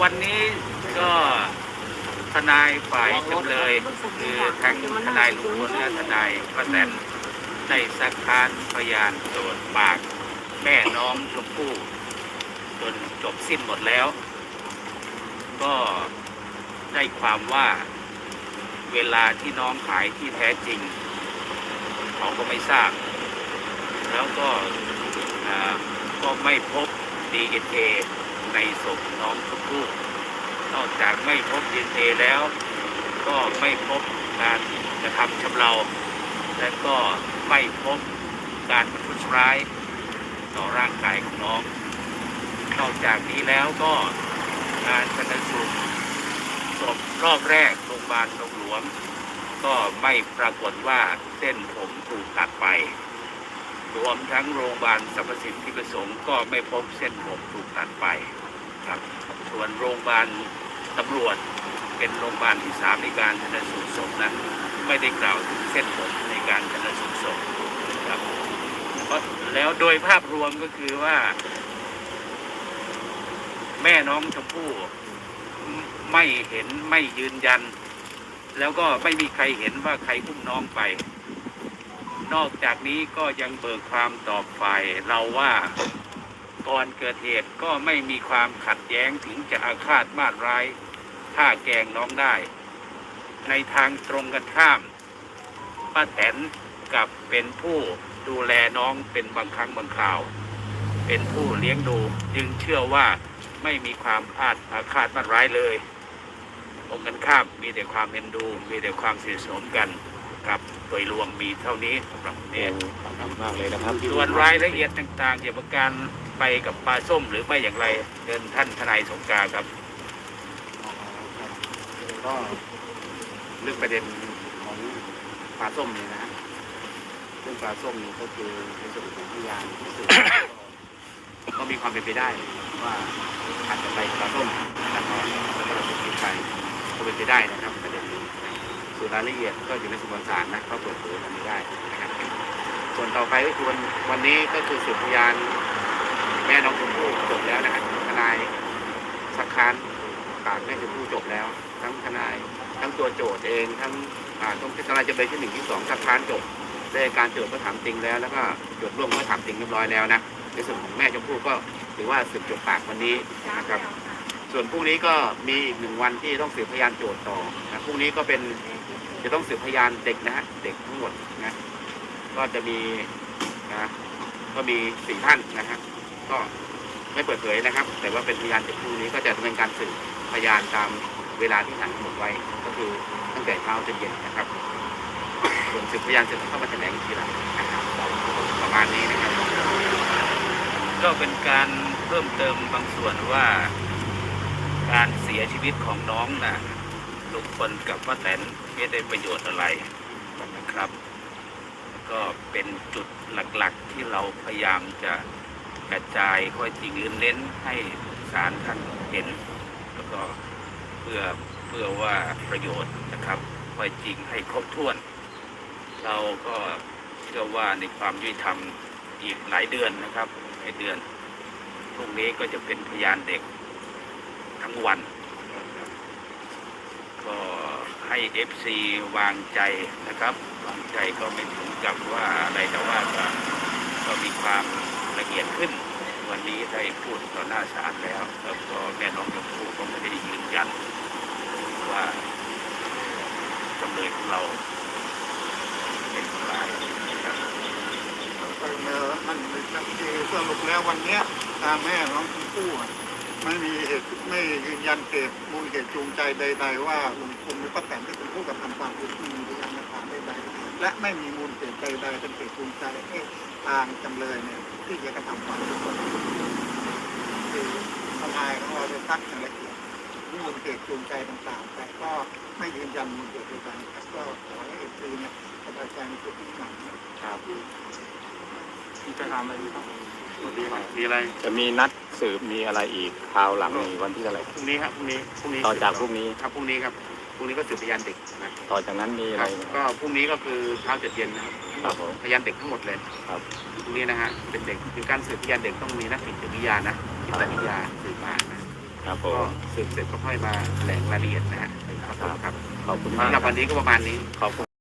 วันนี้ก็ทนายฝ่ายจำเลยคือทั้งทนายลุงพลและทนายป้าแตนได้สักค้านพยานโจทย์ปาก แม่น้องชมพู่จนจบสิ้นหมดแล้ว ก็ได้ความว่าเวลาที่น้องหายที่แท้จริง เขาก็ไม่ทราบ แล้วก็ก็ไม่พบ DNA ในศพน้องชมพู่นอกจากไม่พบ DNA แล้ว ก็ไม่พบการกระทำชำเราและก็ไม่พบการประทุษร้ายต่อร่างกายของน้อง นอกจากนี้แล้วก็การชนสูตรศพรอบแรกโรงพยาบาลดงหลวง ก็ไม่ปรากฏว่าเส้นผมถูกตัดไป รวมทั้งโรงพยาบาลสรรพสิทธิประสงค์ก็ไม่พบเส้นผมถูกตัดไปครับ ส่วนโรงพยาบาลตำรวจเป็นโรงพยาบาลที่สามในการชนสูตรศพนั้น ไม่ได้กล่าวถึงเส้นผมในการชนสูตรศพครับเพราะแล้วโดยภาพรวมก็คือว่า แม่น้องชมพู่ไม่เห็นไม่ยืนยัน แล้วก็ไม่มีใครเห็นว่าใครอุ้มน้องไป นอกจากนี้ก็ยังเบิกความตอบฝ่ายเราว่าก่อนเกิดเหตุก็ไม่มีความขัดแย้งถึงจะอาฆาตมาดร้ายฆ่าแกงน้องได้ ในทางตรงกันข้ามป้าแตนกับเป็นผู้ดูแลน้องเป็นบางครั้งบางคราว เป็นผู้เลี้ยงดูจึงเชื่อว่าไม่มีความอาฆอาฆาตมาดร้ายเลยตรงกันข้ามมีแต่ความเอ็นดู มีแต่ความสนิทสนมกัน ครับ โดยรวมมีเท่านี้สำหรับเนี่ยขอบคุณมากเลยนะครับส่วนรายละเอียดต่างๆ เกี่ยวกับการไปกับปลาส้มหรือไม่อย่างไรเชิญท่านทนายสงกรารครับ ก็เรื่องประเด็นของปลาส้มเนี่ยนะฮะเรื่องปลาส้มนี่ก็คือในส่วนของพยานที่สืบก็มีความเป็นไปได้ว่าอาจจะไปปลาส้มนะครับแล้วก็เราจะคิดไปก็เป็นไปได้นะครับประเด็นนี้ ส่วนรายละเอียดก็อยู่ในสำนวนศาลนะก็เปิดเผยกันไม่ได้นะครับส่วนต่อไปก็คือวันวันนี้ก็คือสืบพยานแม่น้องชมพู่จบแล้วนะครับทนายสักค้นปากแม่ชมพู่จบแล้ว ทั้งทนายทั้งตัวโจทย์เอง ทั้งต้องทนายจำเลยที่หนึ่งที่สองสักค้นจบได้การโจทย์ก็ถามจริงแล้ว แล้วก็โจทย์ร่วมก็ถามจริงเรียบร้อยแล้วนะในส่วนของแม่ชมพู่ก็ถือว่าสืบจบปากวันนี้นะครับ ส่วนพรุ่งนี้ก็มีอีกหนึ่งวันที่ต้องสืบพยานโจทย์ต่อนะพรุ่งนี้ก็เป็น จะต้องสืบพยานเด็กนะฮะเด็กทั้งหมดนะก็จะมีนะก็มีสี่ท่านนะฮะก็ไม่เปิดเผยนะครับ แต่ว่าเป็นพยานเด็กพรุ่งนี้ก็จะดำเนินการสืบพยานตามเวลาที่สั่งกำหนดไว้ ก็คือตั้งแต่เช้าจนเย็นนะครับส่วนสืบพยานสร็จแล้วเข้ามาแถลงทีหลังนะครับประมาณนี้นะครับ ก็เป็นการเพิ่มเติมบางส่วนว่า การเสียชีวิตของน้องนะลุงพลกับป้าแตน ไม่ได้ประโยชน์อะไรนะครับ ก็เป็นจุดหลักๆที่เราพยายามจะกระจายข้อจริงหรือเน้นให้ศาลท่านเห็น แล้วก็เพื่อเพื่อว่าประโยชน์นะครับข้อจริงให้ครบถ้วน เราก็เชื่อว่าในความยุติธรรมอีกหลายเดือนนะครับหลายเดือนพรุ่งนี้ก็จะเป็นพยานเด็กทั้งวันก็ ให้ FC วางใจนะครับ วางใจก็ไม่ถึงกับว่าอะไรแต่ว่าก็ก็มีความละเอียดขึ้น วันนี้ได้พูดต่อหน้าศาลแล้วแล้วก็แม่น้องชมพู่ก็ไม่ได้ยืนยันว่าจำเลยของเราเป็นคนร้ายนะครับเออมันสรุปแล้ววันนี้ยทางแม่น้องชมพู่ ไม่มีเหตุไม่ยืนยันเหตุมูลเหตุจูงใจใด ๆ ว่าลุงพลหรือป้าแตนที่เป็นผู้กระทำความผิดไม่มีพยานหลักฐานใดๆและไม่มีมูลเหตุใดๆเป็นเหตุจูงใจให้ทางจำเลยเนี่ยที่จะกระทำความผิดคือทนายของเราได้ตั้งอย่างละเอียดมูลเหตุจูงใจต่างๆ แต่ก็ไม่ยืนยันมูลเหตุใดๆครับก็ขอให้เอฟซีเนี่ยสบายใจในจุดนี้หน่อยนะครับจะทำอะไรครับมีอะไรจะมีนัด สืบมีอะไรอีกคราวหลังในวันที่เท่าไหร่ พรุ่งนี้ครับพรุ่งนี้พรุ่งนี้ต่อจากพรุ่งนี้ ครับพรุ่งนี้ครับพรุ่งนี้ก็สืบพยานเด็กนะต่อจากนั้นมีคอะไรรับไหมก็พรุ่งนี้ก็คือเช้าเจ็ดเย็นนะครับครับผมพยานเด็กทั้งหมดเลยครับ พรุ่งนี้นะฮะเป็นเด็กคือการสืบพยานเด็กต้องมีนักจิตวิทยานะจิตวิทยาสืบมานะครับผก็ม สืบเสร็จก็ค่อยมาแถลงรายละเอียดนะฮะครับผมครับขอบคุณมากสำหรับวันนี้ก็ประมาณนี้ ขอบคุณ